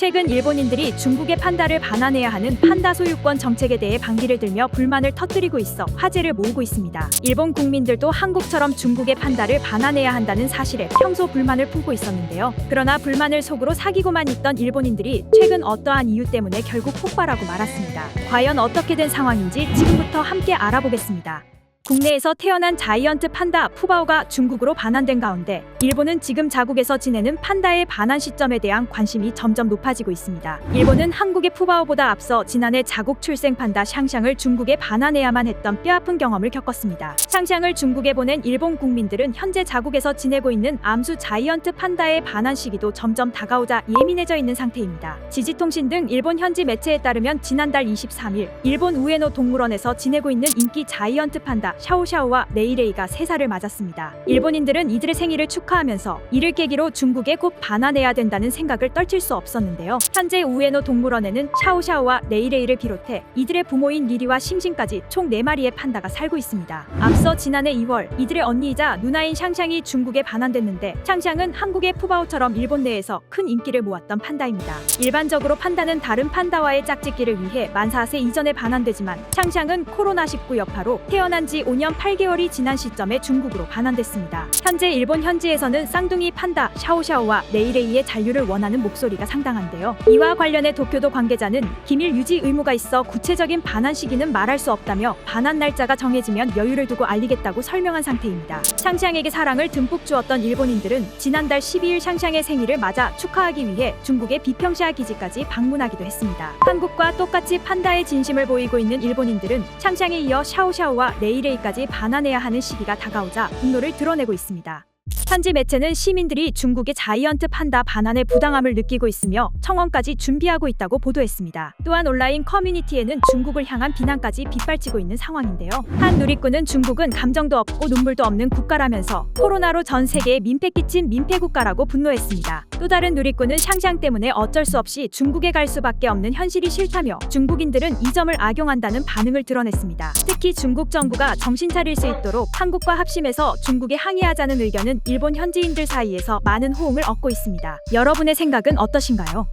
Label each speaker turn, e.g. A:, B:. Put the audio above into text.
A: 최근 일본인들이 중국의 판다를 반환해야 하는 판다 소유권 정책에 대해 반기를 들며 불만을 터뜨리고 있어 화제를 모으고 있습니다. 일본 국민들도 한국처럼 중국의 판다를 반환해야 한다는 사실에 평소 불만을 품고 있었는데요. 그러나 불만을 속으로 사귀고만 있던 일본인들이 최근 어떠한 이유 때문에 결국 폭발하고 말았습니다. 과연 어떻게 된 상황인지 지금부터 함께 알아보겠습니다. 국내에서 태어난 자이언트 판다 푸바오가 중국으로 반환된 가운데 일본은 지금 자국에서 지내는 판다의 반환 시점에 대한 관심이 점점 높아지고 있습니다. 일본은 한국의 푸바오보다 앞서 지난해 자국 출생 판다 샹샹을 중국에 반환해야만 했던 뼈아픈 경험을 겪었습니다. 샹샹을 중국에 보낸 일본 국민들은 현재 자국에서 지내고 있는 암수 자이언트 판다의 반환 시기도 점점 다가오자 예민해져 있는 상태입니다. 지지통신 등 일본 현지 매체에 따르면 지난달 23일 일본 우에노 동물원에서 지내고 있는 인기 자이언트 판다 샤오샤오와 레이레이가 3살을 맞았습니다. 일본인들은 이들의 생일을 축하하면서 이를 계기로 중국에 곧 반환해야 된다는 생각을 떨칠 수 없었는데요. 현재 우에노 동물원에는 샤오샤오와 레이레이를 비롯해 이들의 부모인 리리와 싱싱까지 총 4마리의 판다가 살고 있습니다. 앞서 지난해 2월 이들의 언니이자 누나인 샹샹이 중국에 반환됐는데 샹샹은 한국의 푸바오처럼 일본 내에서 큰 인기를 모았던 판다입니다. 일반적으로 판다는 다른 판다와의 짝짓기를 위해 만 4세 이전에 반환되지만 샹샹은 코로나19 여파로 태어난 지 5년 8개월이 지난 시점에 중국으로 반환됐습니다. 현재 일본 현지에서는 쌍둥이 판다 샤오샤오와 레이레이의 잔류를 원하는 목소리가 상당한데요. 이와 관련해 도쿄도 관계자는 기밀 유지 의무가 있어 구체적인 반환 시기는 말할 수 없다며 반환 날짜가 정해지면 여유를 두고 알리겠다고 설명한 상태입니다. 샹샹에게 사랑을 듬뿍 주었던 일본인들은 지난달 12일 샹샹의 생일을 맞아 축하하기 위해 중국의 비평시아 기지까지 방문하기도 했습니다. 한국과 똑같이 판다의 진심을 보이고 있는 일본인들은 샹샹에 이어 샤오샤오와 레이레이 까지 반환해야 하는 시기가 다가오자 분노를 드러내고 있습니다. 현지 매체는 시민들이 중국의 자이언트 판다 반환의 부당함을 느끼고 있으며 청원까지 준비하고 있다고 보도했습니다. 또한 온라인 커뮤니티에는 중국을 향한 비난까지 빗발치고 있는 상황인데요. 한 누리꾼은 중국은 감정도 없고 눈물도 없는 국가라면서 코로나로 전 세계에 민폐 끼친 민폐 국가라고 분노했습니다. 또 다른 누리꾼은 샹샹 때문에 어쩔 수 없이 중국에 갈 수밖에 없는 현실이 싫다며 중국인들은 이 점을 악용한다는 반응을 드러냈습니다. 특히 중국 정부가 정신 차릴 수 있도록 한국과 합심해서 중국에 항의하자는 의견은 일본 현지인들 사이에서 많은 호응을 얻고 있습니다. 여러분의 생각은 어떠신가요?